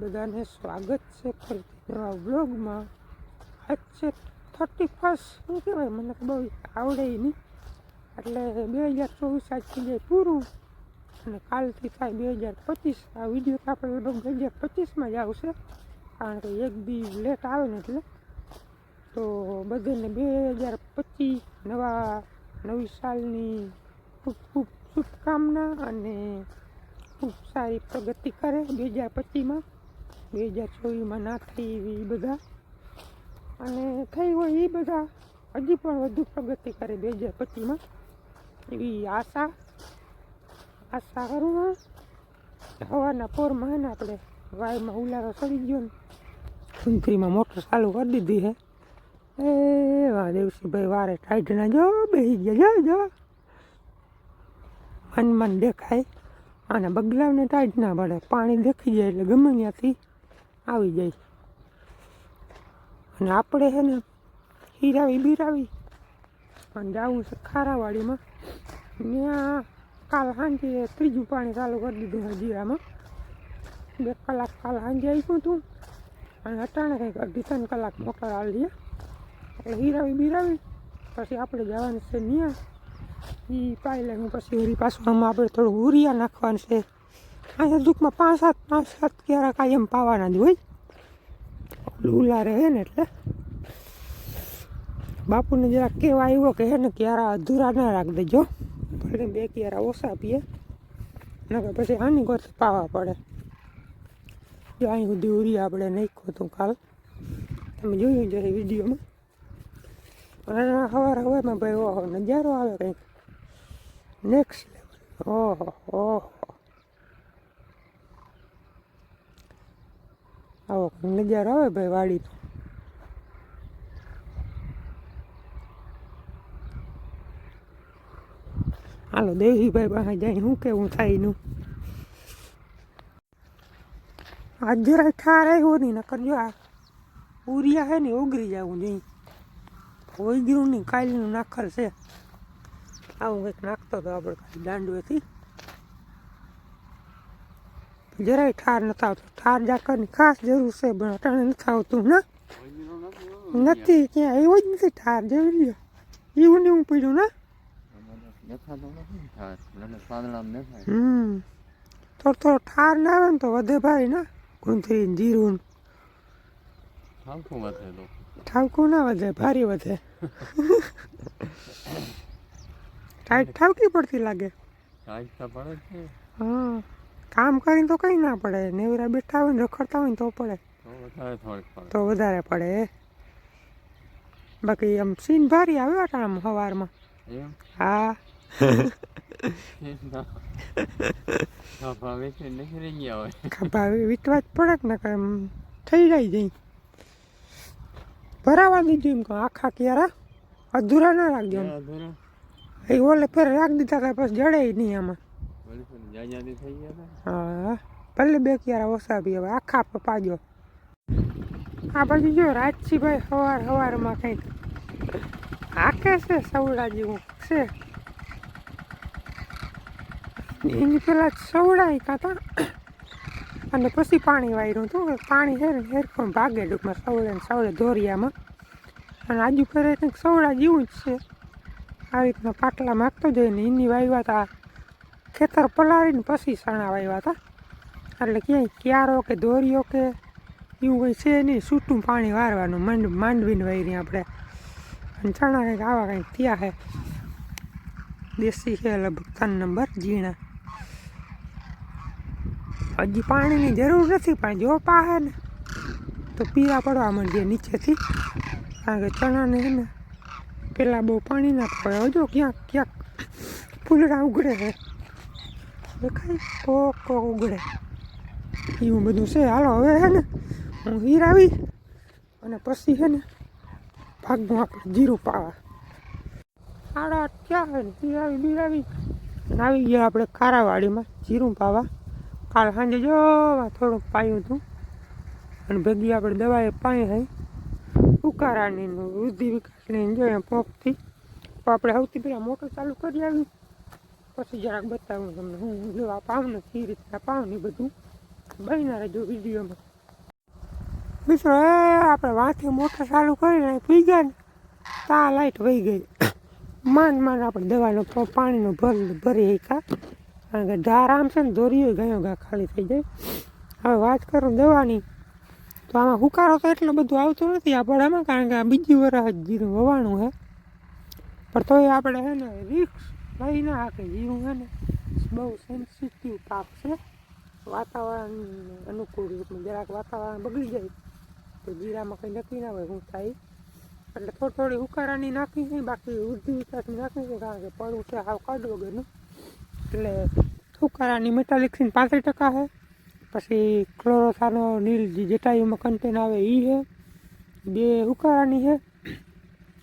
બધાને સ્વાગત છે ફરીથી નવા વ્લોગમાં. આજ છે થર્ટી ફર્સ્ટ શું કહેવાય? મને બહુ આવડે નહીં. એટલે બે હજાર ચોવીસ આજ થઈ જાય પૂરું અને કાલથી થાય બે હજાર પચીસ. આ વીડિયો તો આપણે બે હજાર પચીસમાં જ આવશે. કારણ કે એક બી લેટ આવે ને એટલે. તો બધાને બે હજાર પચીસ નવા, નવી સાલની ખૂબ ખૂબ શુભકામના અને ખૂબ સારી પ્રગતિ કરે બે હજાર પચીસમાં. બે હજાર ચોવીસમાં ના થઈ એવી બધા. અને થઈ હોય એ બધા, હજી પણ વધુ પ્રગતિ કરે બે હજાર પચીસમાં એવી આશા આશા કરું હવાના પોરમાં ને આપણે વાયમાં ઉલારો ચડી ગયો ને, સુંદરીમાં મોટર ચાલુ કરી દીધી હે. એ વાહ દેવસીભાઈ વારે ટાઈટ ના જો બેસી ગયા, જો જો. મન મન દેખાય. અને બગલાવને ટાઈટ ના પડે. પાણી દેખી જાય એટલે ગમે ત્યાંથી આવી જાય. અને આપણે છે ને હીરાવી બીરાવી. અને જવું છે ખારાવાડીમાં. ત્યાં કાલ સાંજે ત્રીજું પાણી ચાલુ કરી દીધું હજીરામાં જીરામાં. બે કલાક કાલ સાંજે આવ્યું હતું. અને અટાણે કંઈક અઢી ત્રણ કલાક મોટર આલી એટલે હીરાવી બીરાવી. પછી આપણે જવાનું છે ત્યાં એ પાઈ હું પછી વળી પાછું આમાં આપણે થોડું ઉરિયા નાખવાનું છે. અહીંયા દુઃખમાં પાંચ સાત પાંચ સાત ક્યારેક કાયમ પાવાના જ હોય. લૂલા રહે ને એટલે બાપુને જરા કહેવા આવ્યો કે હે ને ક્યારા અધૂરા ના રાખ દેજો. ભલે બે ક્યારા ઓછા પીએ, નકર પછી આની ગોથી પાવા પડે. જો અહીં સુધી ઉરી આપણે નાખ્યું હતું કાલ. તમે જોયું જશે વિડીયોમાં. અને હવાર હવારમાં ભાઈ ઓહો નજારો આવે કંઈક. નેક્સ્ટ લેવલ ઓહો ઓહો આવો કંઈક નજારો આવે ભાઈ વાડીનો. હાલો દેહીભાઈ પાસે જાય શું કેવું થાય એનું? આજ જરાય ઠાર આવ્યો નહીં, નકર જો આ ઉરિયા છે ને ઉગરી જવું જોઈએ. ઓઈગરું નહીં કાલનું નાખર છે. આવું કંઈક નાખતો હતો આપણે ખાલી દાંડવેથી જરાય ઠાર નથી આવતો ઠાર જાકરની ખાસ જરૂર છે પણ અટાણે નથી આવતું ના? નથી ક્યાં? આવ્યો જ નથી ઠાર જેવી લ્યો. એવું ને હું પડ્યું ના? હમ. થોડો થોડો ઠાર ના આવે ને તો વધે ભાઈ ના? ગુંથરી જીરું ઠાવકું ના વધે ભારી વધે. ટાઈટ ઠાવકી પડતી લાગે. હા. કામ કરીને તો કંઈ ના પડે. નેવરા બેઠા હોય ને રખડતા હોય ને તો પડે. તો વધારે પડે. બાકી આમ સીન ભારી આવ્યો હતા આમ સવારમાં હા. ખભા વીટવા જ પડે કે ને કે આમ થઈ જાય જઈ ભરાવા દીધું એમ કહું આખા ક્યારા? અધૂરા ના રાખજો એ ઓલે ફેર રાખી દીધા કાંઈ પછી જડે નહીં આમાં. હા, ભલે બે ક્યારા હવે, આખા પાજો. આ બાજુ જો રાજસીભાઈ સવાર સવારમાં કંઈક હાકે છે સવડા જેવું છે. એની પેલા સવડાય કાતા અને પછી પાણી વાયરું હતું પાણી ને હેરખું ભાગે ટૂંકમાં સવડે ને સવડે ધોરિયામાં. અને આજુ ફરે કંઈક સવડા જેવું જ છે. આવી રીતના પાટલા માગતો જઈને એની વાવ્યા હતા ખેતર પલાળીને પછી ચણા વાવ્યા હતા. એટલે ક્યાંય ક્યારો કે દોરીઓ કે એવું કંઈ છે નહીં. છૂટું પાણી વારવાનું, માંડ, માંડવીને વાયરી આપણે. અને ચણા કંઈક આવા કંઈક ત્યાં છે. દેશી છે લગભગ ત્રણ નંબર, ઝીણા. હજી પાણીની જરૂર નથી, પણ જો પાહે ને, તો પીવા પડવા માંડીએ નીચેથી. કારણ કે ચણાને છે ને, પેલા બહુ પાણી ના પડે. હજુ ક્યાંક ક્યાંક ફૂલડા ઉગડે છે. દેખાય? કોક ઉગડે. એવું બધું છે. હાલો, હવે છે ને, હું હીરાવી અને પછી છે ને ભાગનું આપણે જીરું પાવા. સાડા ક્યાં છે ને? બીરાવી અને આવી ગયા આપણે કારાવાડીમાં જીરું પાવા. કાલ સાંજે જો થોડુંક પાયું હતું. અને ભેગી આપણે દવાએ પાણી થઈ ઉકારાની વૃદ્ધિ વિકાસની જો પોકથી તો આપણે સૌથી પહેલાં મોટર ચાલુ કરી આવી. પછી જરાક બતાવું તમને. હું લેવા પાઉં ને કઈ રીતના પાઉં ને બધું બહીના રહેજો વિડીયોમાં. મિત્રો, એ આપણે વાંથી મોટર ચાલુ કરીને પી ગયા ને, તા લાઈટ વહી ગઈ. માન માન આપણે દવાનો પાણીનો ભર ભરી કા કારણ કે ધાર આમ છે ને દોરીઓ ગયો ગા ખાલી થઈ જાય. હવે વાત કરું દવાની. તો આમાં હુકારો તો એટલો બધો આવતો નથી આપણામાં કારણ કે આ બીજી વરસ જીરું વવાણું છે પણ તોય આપણે છે ને, રિક્સ લઈ ના હાકે જીરું છે ને, બહુ સેન્સિટિવ પાક છે. વાતાવરણ અનુકૂળ રૂપમાં જરાક વાતાવરણ બગડી જાય તો જીરામાં કંઈ નક્કી ના હોય શું થાય. એટલે થોડી થોડી ઉકાળાની નાખી છે, બાકી વૃદ્ધિ વિકાસની નાખી છે, કારણ કે પડવું છે હાવ કાઢ વગરનું. એટલે ઉકાળાની મેટાલિક્સિન પાંત્રીસ ટકા છે. પછી ક્લોરોથાનો નીલ જે જટાયુમાં કન્ટેન આવે એ છે. બે ઉકાળાની છે.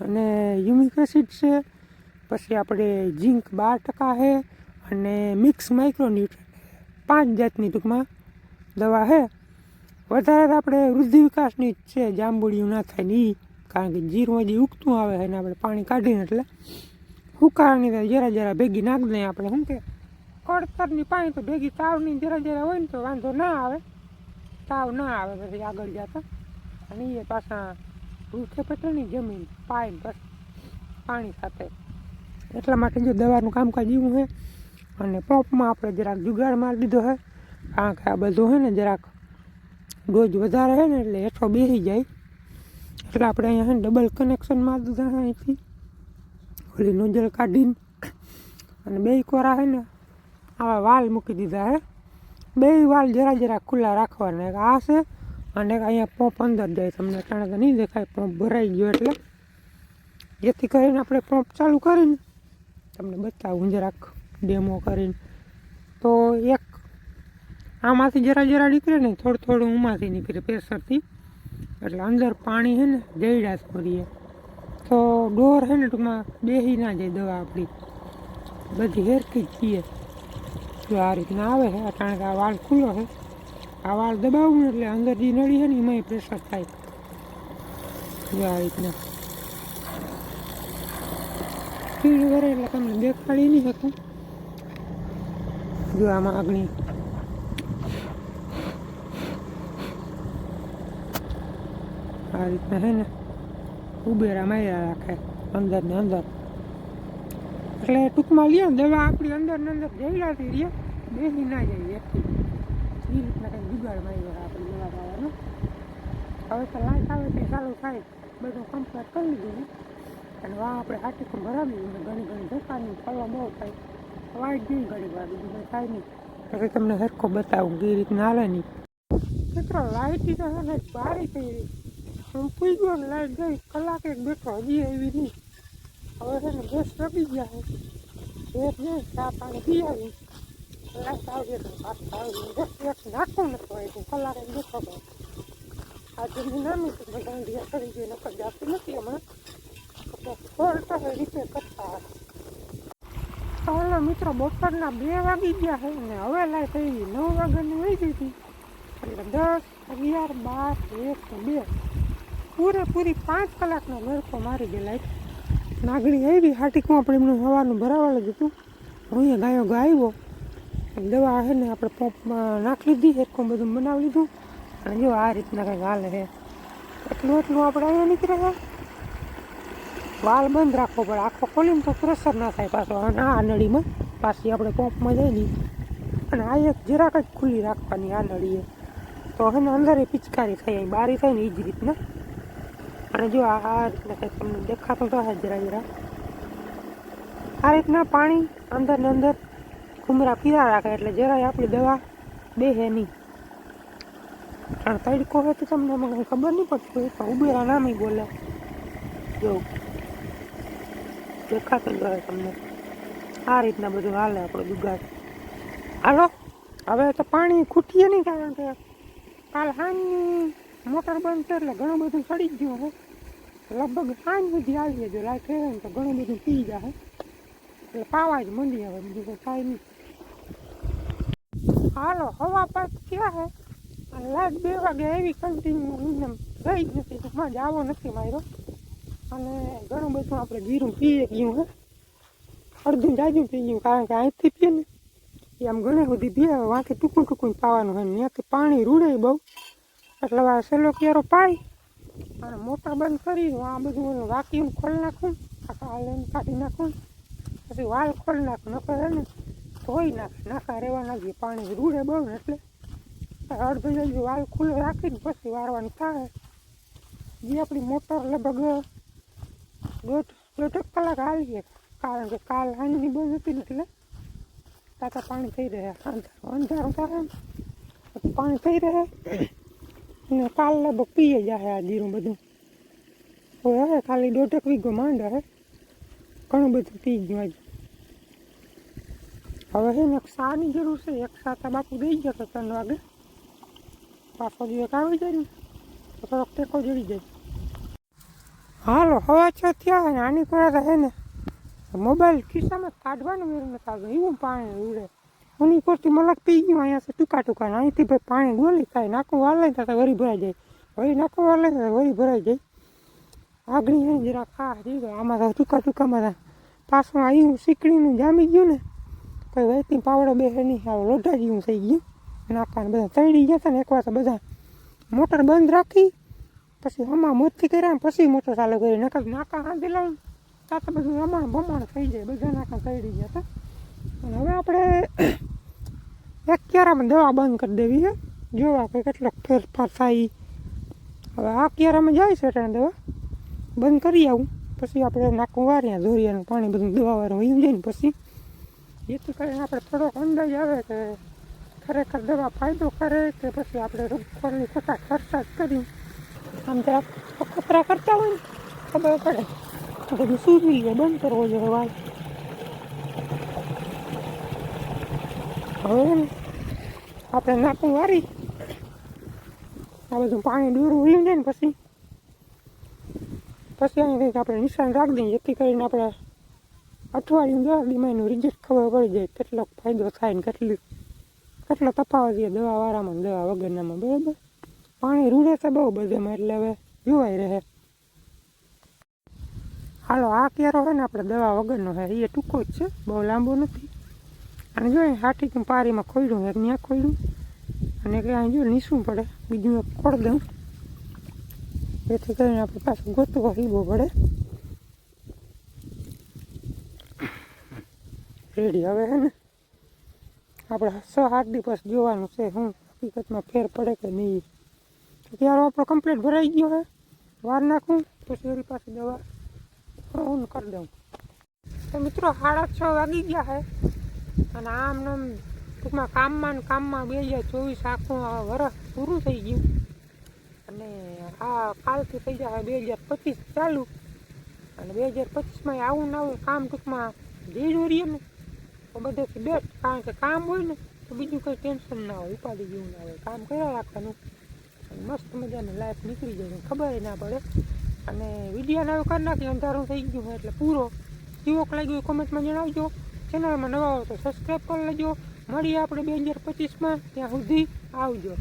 અને યુમિક એસિડ છે. પછી આપણે ઝીંક બાર ટકા છે અને મિક્સ માઇક્રોન્યુટ્રન પાંચ જાતની ટૂંકમાં દવા છે. વધારે આપણે વૃદ્ધિ વિકાસની જ છે, જાંબુડિયું ના થાય ને એ કારણ કે જીરું હજી ઉગતું આવે છે ને આપણે પાણી કાઢીને એટલે હુકારાની જરા જરા ભેગી નાખ દઈએ આપણે, શું કે? કળતરની પાણી તો ભેગી તાવની જરા જરા હોય ને તો વાંધો ના આવે. તાવ ના આવે પછી આગળ જતા. અને એ પાછા ભૂખે પટની જમીન પાય બસ. પાણી સાથે. એટલા માટે જો દવાનું કામકાજ એવું છે અને પંપમાં આપણે જરાક જુગાડ મારી દીધો છે કારણ કે આ બધું છે ને જરાક ડોઝ વધારે છે ને એટલે હેઠો બેસી જાય. એટલે આપણે અહીંયા છે ડબલ કનેક્શન મારી દીધા છે અહીંથી. ઓલી નોજલ કાઢીને, અને બે કોરા છે ને આવા વાલ મૂકી દીધા હે. બે વાલ જરા જરા ખુલ્લા રાખવાના, એક આ છે અને અહીંયા પંપ અંદર જાય. તમને અટાણે તો નહીં દેખાય, પંપ ભરાઈ ગયો એટલે. જેથી કરીને આપણે પંપ ચાલુ કરીને તમને બતાવું જરાક ડેમો કરીને. તો એક આમાંથી જરા જરા નીકળે ને થોડું થોડું ઉમાંથી નીકળે પ્રેશરથી. એટલે અંદર પાણી છે ને જઈડા કરીએ તો ડોર છે ને ટૂંકમાં બેસી ના જાય દવા આપણી. બધી હેરકી જ છીએ. જો આ રીતના આવે છે કારણ કે આ વાળ ખુલ્લો છે આ વાળ દબાવું એટલે અંદર જે નળી છે ને એમાંય પ્રેશર થાય. જો આ રીતના. સ્પીડ વરે એટલે તમને દેખાડી નહીં શકું. જો આમાં આગળ આ રીતના છે ને, ઉબેરા માર્યા રાખે અંદર ને અંદર. એટલે ટૂંકમાં લઈએ ને, દવા આપણી અંદર ને અંદર જઈલાતી રહીએ બેસી ના જાય એકથી એ રીતના કંઈ જુગાડ માર્યો આપણે દવા ખાવાનો. હવે તો લાઈટ આવે તે ચાલુ થાય. બધું કમ્પ્લીટ કરી લીધું ને અને વાહ, આપણે પણ ભરાવી ઘણી ઘણી ધોકાની ફરવા બહુ થાય. વાઈટ ગઈ ઘણી વાર બીજું થાય નહીં. પછી તમને સરખો બતાવું કે રીતના હાલે નહીં. મિત્રો લાઈટ તો છે ને બારી થઈ હું પૂઈ ગયો ને લાઈટ ગઈ કલાક એક બેઠો, હજી આવી નહીં. હવે છે ને ગેસ રબી ગયા છે. ગેસ જઈ ચા પાણી પી આવી. લાઈટ આવજે તો પાછું આવી ગેસ નાખવું નથી હોય કલાક એક બેઠો હતો આજે હું નામી બધા કરી ગઈ નકર જાતી નથી હમણાં. તો રીતે કરતા હતા મિત્રો, બપોરના બે વાગી ગયા છે ને હવે લાઈ થઈ નવ વાગ્યાની વહી હતી. એટલે દસ, અગિયાર, બાર, એક બે. પૂરેપૂરી પાંચ કલાકનો ગરકો મારી ગયેલા નાગણી આવી હાટીકું પણ એમનું હવાનું ભરાવા જ હતું. હું ગાયો ગાયો દવા છે ને આપણે પંપમાં નાખી લીધી એટલું બધું બનાવી લીધું. અને જો આ રીતના કંઈક હાલે છે. એટલું એટલું આપણે અહીંયા નીકળે છે વાલ બંધ રાખવો પડે. આખો ખોલીને તો પ્રેશર ના થાય પાછો. અને આ નળીમાં પાછી આપણે પંપમાં જઈ નહીં અને આ એક જરાક જ ખુલ્લી રાખવાની આ નળીએ તો હવે અંદર એ પિચકારી થઈ જાય બારી થાય ને એ જ રીતના. અને જો આ રીતના કંઈક તમને દેખાતો તો હે જરા જરા આ રીતના પાણી અંદર ને અંદર ઘુમરા પીરા રાખે એટલે જરાય આપણી દવા બેહે નહીં. કારણ તડકો હોય તો તમને મને ખબર નહીં પડતી પણ ઉબેરા નામી બોલે. જો. દેખાતું જ હોય તમને આ રીતના બધું હાલે આપણો જુગાડ હાલો હવે તો પાણી ખૂટીએ નહીં કારણ કે કાલ હાંજની મોટર બંધ છે એટલે ઘણું બધું સડી ગયું હવે લગભગ સાંજ સુધી આવીએ જો લાઈટ રહે ને તો ઘણું બધું પી જાય એટલે પાવા જ મંડી હવે બીજું કોઈ થાય નહીં હાલો હવા પાક ક્યાં છે અને લાઈટ બે વાગે એવી કન્ટિન્યુ ગઈ જ નથી મજા આવો નથી માર્યો. અને ઘણું બધું આપણે ગીરું પીએ ગયું હે. અડધું જાજું પી ગયું, કારણ કે અહીંથી પીએ ને, એ આમ ઘણી બધી પીએ વાંથી ટૂંકું ટૂંકું પાવાનું હોય ત્યાંથી પાણી રૂડે બહુ. એટલે આ સેલો ક્યારો પાઈ, અને મોટા બંધ કરી આ બધું વાકી ખોલ નાખું, આખા હાલેને કાઢી નાખું. પછી વાલ ખોલી નાખું, નકર ને, ધોઈ નાખે, નાખા રહેવા નાખીએ પાણી રૂડે બહુ ને એટલે. અડધું જલ્દી વાલ ખુલ્લો રાખીને પછી વારવાનું થાય. જે આપણી મોટર લગભગ દોઢ દોઢ કલાક હાલીએ. કારણ કે કાલ હાંજની બહુ હતી ને એટલે તાતા પાણી થઈ રહ્યા અંધારું અંધારું થાય પાણી થઈ રહે. ને કાલ લગભગ પીએ જાય આ જીરું બધું. હવે હવે ખાલી દોઢેક વીઘો માંડ હે ઘણું બધું પી ગયું આજે. હવે છે ને સાની જરૂર છે. એક સાતા બાપુ દઈ ગયા ત્રણ વાગે. પાછો દિવસ આવી જાય ને. થોડોક ટેકો જડી જાય. હાલો, હવા છો ત્યાં નાની આની તો હે ને મોબાઈલ ખિસ્સામાં કાઢવાનું મેળ નથી એવું પાણી ઉડે. ઉની કોરથી મલક પી ગયું અહીંયા છે ટૂંકા ટૂંકા અહીંથી ભાઈ પાણી ડોલી થાય નાખું વાલે તો વરી ભરાઈ જાય. વળી નાખું વાલે તો વરી ભરાઈ જાય. આગળ જરા ખા જઈ ગયો આમાં તો ટૂંકા ટૂંકામાં પાછું આવ્યું શીકડીનું જામી ગયું ને, કોઈ વહેતી પાવડો બે નહીં, આવે લોઢા જેવું થઈ ગયું. નાખવાનું બધા, તળી ગયા હતા ને એકવાર તો બધા મોટર બંધ રાખી પછી આમાં મોતથી કર્યા પછી મોટો ચાલુ કરી નકર નાકા હાંધી લાવીને ત્યાં તો બધું રમણ બમણ થઈ જાય. બધા નાકા તળી ગયા હતા. અને હવે આપણે એક ક્યારામાં દવા બંધ કરી દેવી છે. જોવા કે કેટલો ફેરફાર થાય. હવે આ ક્યારામાં જાય છે ત્યાં દવા. બંધ કરી આવું. પછી આપણે નાકું વાર્યા ધોરિયાનું પાણી બધું દવા વાળું વયું જાય ને પછી. જેથી કરીને આપણે થોડોક અંદાજ આવે કે ખરેખર દવા ફાયદો કરે કે પછી આપણે રોગખોરની ખોટા ખર્ચા જ કરી આમ જરાક ખતરા કરતા હોય ને ખબર પડે તો બધું સૂઝી ગયો બંધ કરવો જોઈએ વાલ હવે આપણે નાખું વારી આ બધું પાણી દૂર ઉલી જાય ને પછી પછી અહીંથી આપણે નિશાન રાખી દઈએ જેથી કરીને આપણે અઠવાડિયું દવા દીમાનું રિઝલ્ટ ખબર પડી જાય કેટલો ફાયદો થાય ને કેટલી કેટલો તફાવત છે દવાવાળામાં ને દવા વગરનામાં બરાબર પાણી રૂડે છે બહુ બધેમાં એટલે હવે જોવાઈ રહે. હાલો, આ કેરો હોય ને આપણે દવા વગરનો છે એ ટૂંકો જ છે, બહુ લાંબો નથી. અને જો હાથી પારીમાં ખોયડું, એક ત્યાં ખોયડું. અને કે અહીં જો નીસવું પડે, બીજું એક ખોડ દઉં. જેથી કરીને આપણે પાછું ગોતવો હીબો પડે. રેડી હવે હે ને? આપણે છ આઠ દિવસ જોવાનું છે શું હકીકતમાં ફેર પડે કે નહીં? તો ત્યારે આપણો કમ્પ્લીટ ભરાઈ ગયો હે. વાર નાખું, પછી એની પાસે દવા ઓન કરી દઉં. તો મિત્રો સાડા છ વાગી ગયા હે. અને આમ આમ ટૂંકમાં કામમાં ને કામમાં બે હજાર ચોવીસ આખું વરસ પૂરું થઈ ગયું. અને આ કાલથી થઈ જાય બે હજાર પચીસ ચાલુ. અને બે હજાર પચીસમાં આવું ને આવું કામ ટૂંકમાં જે દોરીએ ને, તો બધેથી બેસ્ટ. કારણ કે કામ હોય ને, તો બીજું કંઈ ટેન્શન ના હોય, ઉપાધિ જેવું ના હોય. કામ કર્યા રાખવાનું. મસ્ત મજાની લાઈફ નીકળી જાય ખબર ના પડે. અને વિડીયોને હવે કરી નાખી અંધારું થઈ ગયું હોય એટલે પૂરો. જીવોક લાગ્યો કોમેન્ટમાં જણાવજો. ચેનલમાં નવા હોય તો સબસ્ક્રાઈબ કરી લેજો. મળીએ આપણે બે હજાર પચીસમાં, ત્યાં સુધી આવજો.